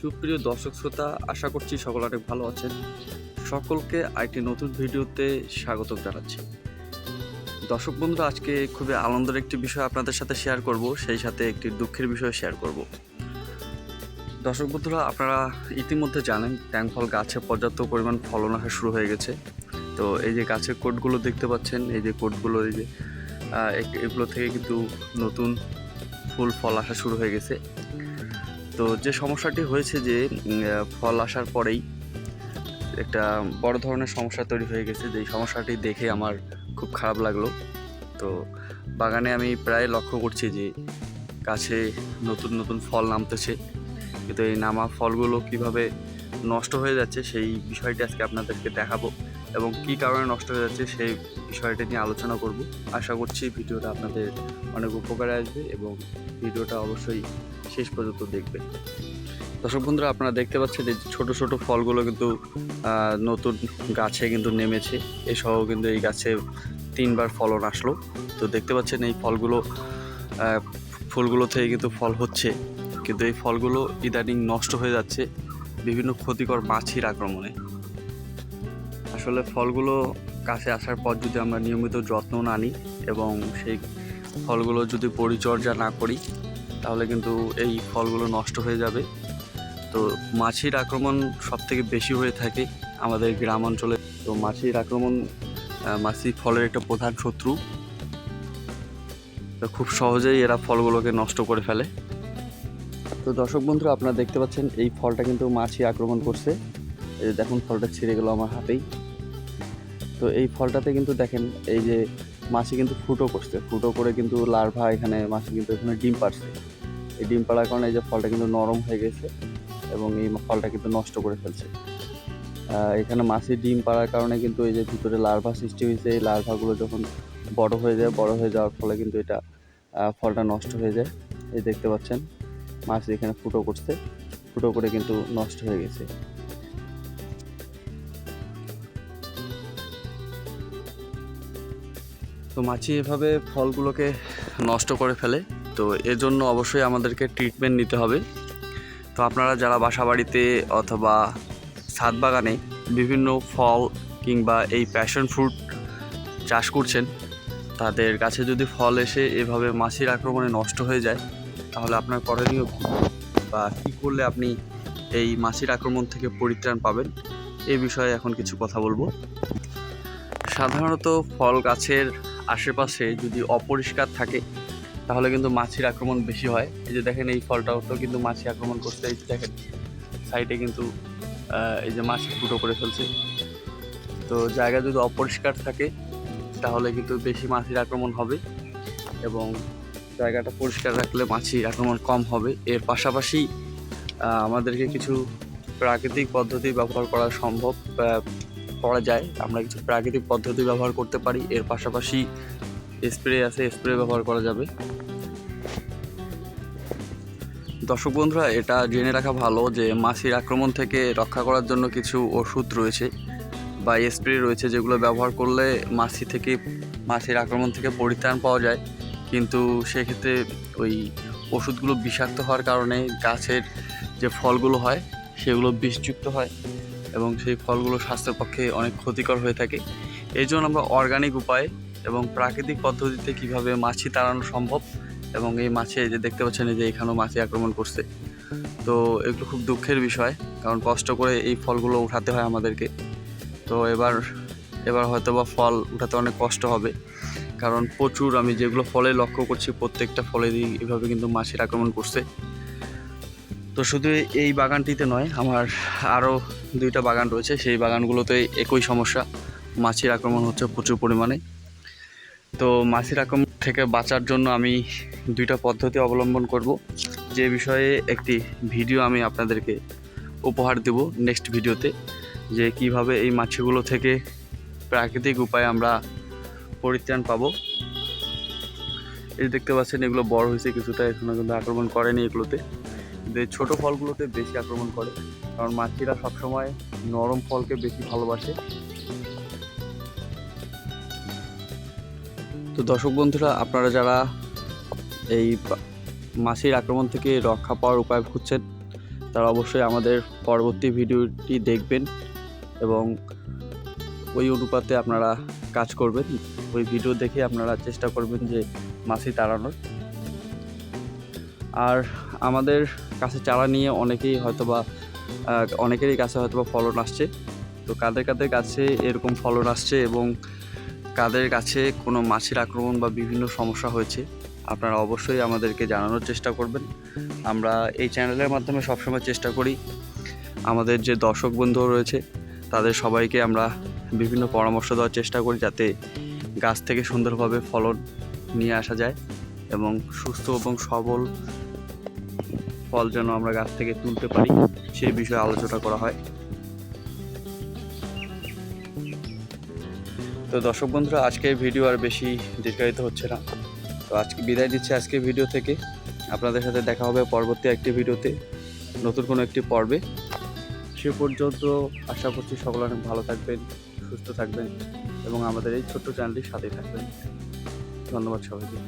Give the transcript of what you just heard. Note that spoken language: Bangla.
সুপ্রিয় দর্শক শ্রোতা, আশা করছি সকল অনেক ভালো আছেন। সকলকে আরেকটি নতুন ভিডিওতে স্বাগত জানাচ্ছি। দর্শক বন্ধুরা, আজকে খুবই আনন্দের একটি বিষয় আপনাদের সাথে শেয়ার করব, সেই সাথে একটি দুঃখের বিষয় শেয়ার করব। দর্শক বন্ধুরা, আপনারা ইতিমধ্যে জানেন ট্যাংফল গাছে পর্যাপ্ত পরিমাণ ফলন আসা শুরু হয়ে গেছে। তো এই যে গাছের কোটগুলো দেখতে পাচ্ছেন, এই যে কোটগুলো, এই যে এগুলো থেকে কিন্তু নতুন ফুল, ফল আসা শুরু হয়ে গেছে। তো যে সমস্যাটি হয়েছে যে ফল আসার পরেই একটা বড় ধরনের সমস্যা তৈরি হয়ে গেছে। যেই সমস্যাটি দেখে আমার খুব খারাপ লাগল। তো বাগানে আমি প্রায় লক্ষ্য করছি যে, গাছে নতুন নতুন ফল নামতেছে। কিন্তু এই নামা ফলগুলো কীভাবে নষ্ট হয়ে যাচ্ছে সেই বিষয়টি আজকে আপনাদেরকে দেখাবো। এবং কী কারণে নষ্ট হয়ে যাচ্ছে সেই বিষয়টি নিয়ে আলোচনা করব। আশা করছি ভিডিওটা আপনাদের অনেক উপকারে আসবে এবং ভিডিওটা অবশ্যই শেষ পর্যন্ত দেখবেন। দর্শক বন্ধুরা, আপনারা দেখতে পাচ্ছেন এই ছোট ছোট ফলগুলো কিন্তু নতুন গাছে কিন্তু নেমেছে। এসহ কিন্তু এই গাছে তিনবার ফলন আসলো। তো দেখতে পাচ্ছেন এই ফলগুলো ফুলগুলো থেকে কিন্তু ফল হচ্ছে। কিন্তু এই ফলগুলো ইদানিং নষ্ট হয়ে যাচ্ছে। বিভিন্ন ক্ষতিকর মাছির আক্রমণে। আসলে ফলগুলো কাছে আসার পর যদি আমরা নিয়মিত যত্ন না নিই এবং সেই ফলগুলো যদি পরিচর্যা না করি, তাহলে কিন্তু এই ফলগুলো নষ্ট হয়ে যাবে। তো মাছির আক্রমণ সব থেকে বেশি হয়ে থাকে আমাদের গ্রাম অঞ্চলে। তো মাছির আক্রমণ মাছি ফলের একটা প্রধান শত্রু। তো খুব সহজেই এরা ফলগুলোকে নষ্ট করে ফেলে। তো দর্শক বন্ধুরা, আপনারা দেখতে পাচ্ছেন এই ফলটা কিন্তু মাছি আক্রমণ করছে। দেখুন, ফলটা ছিঁড়ে গেল আমার হাতেই। তো এই ফলটাতে কিন্তু দেখেন, এই যে মাছি কিন্তু ফুটো করছে ফুটো করে কিন্তু লার্ভা এখানে মাছি কিন্তু এখানে ডিম পারছে এই ডিম পাড়ার কারণে এই যে ফলটা কিন্তু নরম হয়ে গেছে এবং এই ফলটা কিন্তু নষ্ট করে ফেলছে। এখানে মাছি ডিম পাড়ার কারণে কিন্তু এই যে ভিতরে লার্ভা সৃষ্টি হয়েছে। এই লার্ভাগুলো যখন বড় হয়ে যায়, বড় হয়ে যাওয়ার ফলে কিন্তু এটা ফলটা নষ্ট হয়ে যায়। এই দেখতে পাচ্ছেন মাছ এখানে ফুটো করছে ফুটো করে কিন্তু নষ্ট হয়ে গেছে। তো মাছি এভাবে ফলগুলোকে নষ্ট করে ফেলে। তো এর জন্য অবশ্যই আমাদেরকে ট্রিটমেন্ট নিতে হবে। তো আপনারা যারা বাসা বাড়িতে অথবা ছাদ বাগানে বিভিন্ন ফল কিংবা এই প্যাশন ফ্রুট চাষ করছেন, তাদের কাছে যদি ফল এসে এভাবে মাছির আক্রমণে নষ্ট হয়ে যায়, তাহলে আপনার করণীয় কী? বা কী করলে আপনি এই মাছির আক্রমণ থেকে পরিত্রাণ পাবেন? এ বিষয়ে এখন কিছু কথা বলব। সাধারণত ফল গাছের আশেপাশে যদি অপরিষ্কার থাকে, তাহলে কিন্তু মাছির আক্রমণ বেশি হয়। এই যে দেখেন, এই ফলটাও তো কিন্তু মাছি আক্রমণ করতে এই যে দেখেন সাইডে কিন্তু এই যে মাছি ফুটো করে ফেলছে। তো জায়গা যদি অপরিষ্কার থাকে, তাহলে কিন্তু বেশি মাছির আক্রমণ হবে এবং জায়গাটা পরিষ্কার রাখলে মাছির আক্রমণ কম হবে। এর পাশাপাশি আমাদেরকে কিছু প্রাকৃতিক পদ্ধতি ব্যবহার করা সম্ভব। করা যায়। আমরা কিছু প্রাকৃতিক পদ্ধতি ব্যবহার করতে পারি। এর পাশাপাশি স্প্রে আছে, স্প্রে ব্যবহার করা যাবে। দর্শক বন্ধুরা, এটা জেনে রাখা ভালো যে মাছির আক্রমণ থেকে রক্ষা করার জন্য কিছু ওষুধ রয়েছে বা স্প্রে রয়েছে যেগুলো ব্যবহার করলে মাছি থেকে, মাছির আক্রমণ থেকে পরিত্রাণ পাওয়া যায়। কিন্তু সেক্ষেত্রে ওই ওষুধগুলো বিষাক্ত হওয়ার কারণে গাছের যে ফলগুলো হয়, সেগুলো বিষযুক্ত হয়। এবং সেই ফলগুলো স্বাস্থ্যের পক্ষে অনেক ক্ষতিকর হয়ে থাকে। এই জন্য আমরা অর্গানিক উপায়ে এবং প্রাকৃতিক পদ্ধতিতে কীভাবে মাছি তাড়ানো সম্ভব এবং এই মাছে যে দেখতে পাচ্ছেন যে এখানেও মাছি আক্রমণ করছে। তো এগুলো খুব দুঃখের বিষয়, কারণ কষ্ট করে এই ফলগুলো উঠাতে হয় আমাদেরকে। তো এবার এবার হয়তো বা ফল উঠাতে অনেক কষ্ট হবে, কারণ প্রচুর আমি যেগুলো ফলে লক্ষ্য করছি প্রত্যেকটা ফলেরই এভাবে কিন্তু মাছের আক্রমণ করছে। তো শুধু এই বাগানটিতে নয়, আমার আরও দুইটা বাগান রয়েছে। সেই বাগানগুলোতে একই সমস্যা, মাছির আক্রমণ হচ্ছে প্রচুর পরিমাণে। তো মাছির আক্রমণ থেকে বাঁচার জন্য আমি দুইটা পদ্ধতি অবলম্বন করব। যে বিষয়ে একটি ভিডিও আমি আপনাদেরকে উপহার দেব নেক্সট ভিডিওতে, যে কীভাবে এই মাছিগুলো থেকে প্রাকৃতিক উপায়ে আমরা পরিত্রাণ পাবো। এই দেখতে পাচ্ছেন, এগুলো বড় হয়েছে, কিছুটা এখনও কিন্তু আক্রমণ করেনি এগুলোতে। এই ছোটো ফলগুলোতে বেশি আক্রমণ করে, কারণ মাছিরা সবসময় নরম ফলকে বেশি ভালোবাসে। তো দর্শক বন্ধুরা, আপনারা যারা এই মাছির আক্রমণ থেকে রক্ষা পাওয়ার উপায় খুঁজছেন, তারা অবশ্যই আমাদের পরবর্তী ভিডিওটি দেখবেন এবং ওই অনুপাতে আপনারা কাজ করবেন। ওই ভিডিও দেখে আপনারা চেষ্টা করবেন যে মাছি তাড়ানোর। আর আমাদের কাছে চারা নিয়ে অনেকেই হয়তোবা অনেকেরই কাছে হয়তোবা ফলন আসছে। তো কাদের কাদের কাছে এরকম ফলন আসছে এবং কাদের কাছে কোনো মাছির আক্রমণ বা বিভিন্ন সমস্যা হয়েছে, আপনারা অবশ্যই আমাদেরকে জানানোর চেষ্টা করবেন। আমরা এই চ্যানেলের মাধ্যমে সবসময় চেষ্টা করি আমাদের যে দর্শক বন্ধু রয়েছে, তাদের সবাইকে আমরা বিভিন্ন পরামর্শ দেওয়ার চেষ্টা করি যাতে গাছ থেকে সুন্দরভাবে ফলন নিয়ে আসা যায়। এবং সুস্থ এবং সবল ফল যেন আমরা গাছ থেকে তুলতে পারি সেই বিষয়ে আলোচনা করা হয়। তো দর্শক বন্ধুরা আজকের ভিডিও আর বেশি দীর্ঘায়িত হচ্ছে না। তো আজকে বিদায় দিচ্ছি আজকের ভিডিও থেকে। আপনাদের সাথে দেখা হবে পরবর্তী একটি ভিডিওতে, নতুন কোনো একটি পর্বে। সে পর্যন্ত আশা করছি সকলে অনেক ভালো থাকবেন, সুস্থ থাকবেন এবং আমাদের এই ছোট্ট চ্যানেলটির সাথে থাকবেন। ধন্যবাদ সবাইকে।